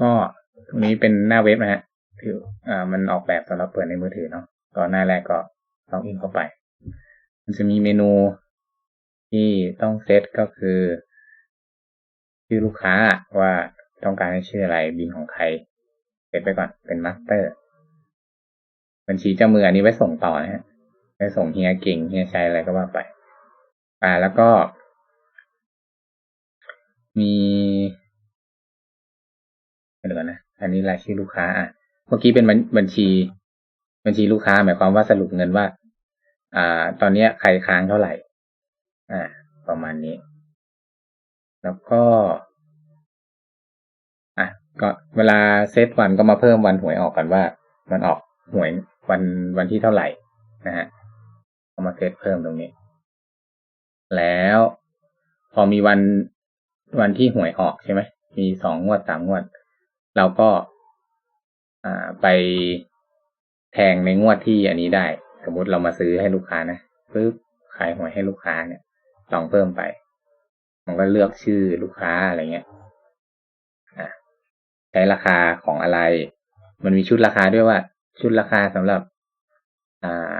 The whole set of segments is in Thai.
ก็ตรงนี้เป็นหน้าเว็บนะฮะคืออ่ามันออกแบบสำหรับเปิดในมือถือเนาะก็หน้าแรกก็ล็อกอินเข้าไป มันจะมีเมนูที่ต้องเซตก็คือชื่อลูกค้าว่าต้องการให้ชื่ออะไรบินของใครเซตไปก่อนเป็นมาสเตอร์ บัญชีเจ้ามืออันนี้ไว้ส่งต่อนะฮะไว้ส่งเฮียเก่งเฮียชัยอะไรก็ว่าไป อ่าแล้วก็ มี เดี๋ยวก่อนนะ อันนี้รายชื่อลูกค้าอะเมื่อกี้เป็นบัญบัญชี บัญชีลูกค้า หมายความว่าสรุปเงินว่า อ่า ตอนเนี้ยใครค้างเท่าไหร่ อ่า ประมาณนี้ แล้วก็ อะ ก็เวลาเซตวันก็มาเพิ่มวันหวยออกกันว่า มันออกหวยวันวันที่เท่าไหร่นะฮะเอามาเซตเพิ่มตรงนี้ แล้วพอมีวันวันที่หวยออกใช่ไหม มีสองงวดสามงวด เราก็ไปแทงในงวดที่อันนี้ได้ สมมติเรามาซื้อให้ลูกค้านะปึ๊บขายหวยให้ลูกค้าเนี่ยลองเพิ่มไป มันก็เลือกชื่อลูกค้าอะไรเงี้ยใช้ราคาของอะไร มันมีชุดราคาด้วยว่า ชุดราคาสำหรับ อ่า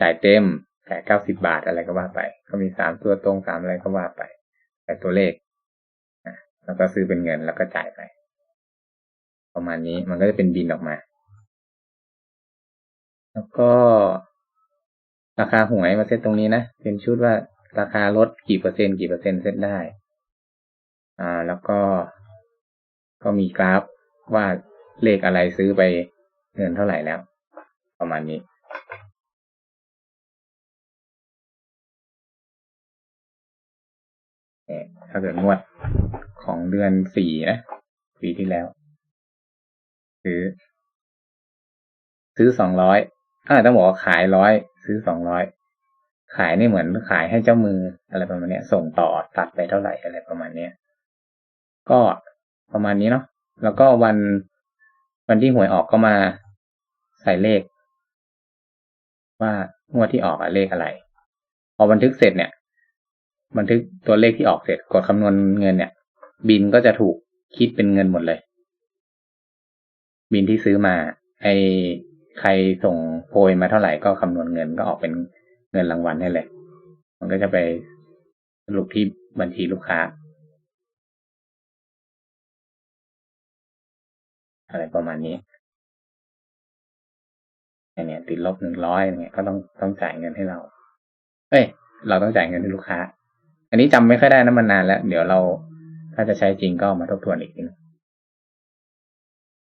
จ่ายเต็มจ่ายเก้าสิบาทอะไรก็ว่าไป ก็มีสามตัวตรงสามอะไรก็ว่าไปใส่ตัวเลขแล้วก็ซื้อเป็นเงินแล้วก็จ่ายไป ประมาณนี้มันก็จะเป็นบินออกมา แล้วก็ราคาหวยมาเซตตรงนี้นะ เป็นชุดว่าราคาลดกี่เปอร์เซ็นต์กี่เปอร์เซ็นต์เซตได้ อ่า แล้วก็ก็มีกราฟว่าเลขอะไรซื้อไปเงินเท่าไหร่แล้ว ประมาณนี้เนี่ยถ้าเกิดงวดของเดือนสี่นะ ปีที่แล้ว ซื้อ ซื้อสองร้อยอ่าต้องบอกว่าขายร้อยซื้อสองร้อยขายนี่เหมือนขายให้เจ้ามืออะไรประมาณนี้ส่งต่อตัดไปเท่าไหร่อะไรประมาณเนี้ยก็ประมาณนี้เนาะแล้วก็วันวันที่หวยออกก็มาใส่เลข ว่างวดที่ออกอะเลขอะไร พอบันทึกเสร็จเนี่ย บันทึกตัวเลขที่ออกเสร็จกดคำนวณเงินเนี่ย บินก็จะถูกคิดเป็นเงินหมดเลย บินที่ซื้อมา ไอใครส่งโพยมาเท่าไหร่ก็คำนวณเงินก็ออกเป็นเงินรางวัลให้เลย มันก็จะไปสรุปที่บัญชีลูกค้า อะไรประมาณนี้อันเนี้ยติดลบหนึ่งร้อยเนี่ยก็ต้องต้องจ่ายเงินให้เรา เอ้ย เราต้องจ่ายเงินให้ลูกค้า อันนี้จำไม่ค่อยได้นะมันนานแล้ว เดี๋ยวเราถ้าจะใช้จริงก็มาทบทวนอีกทีนึง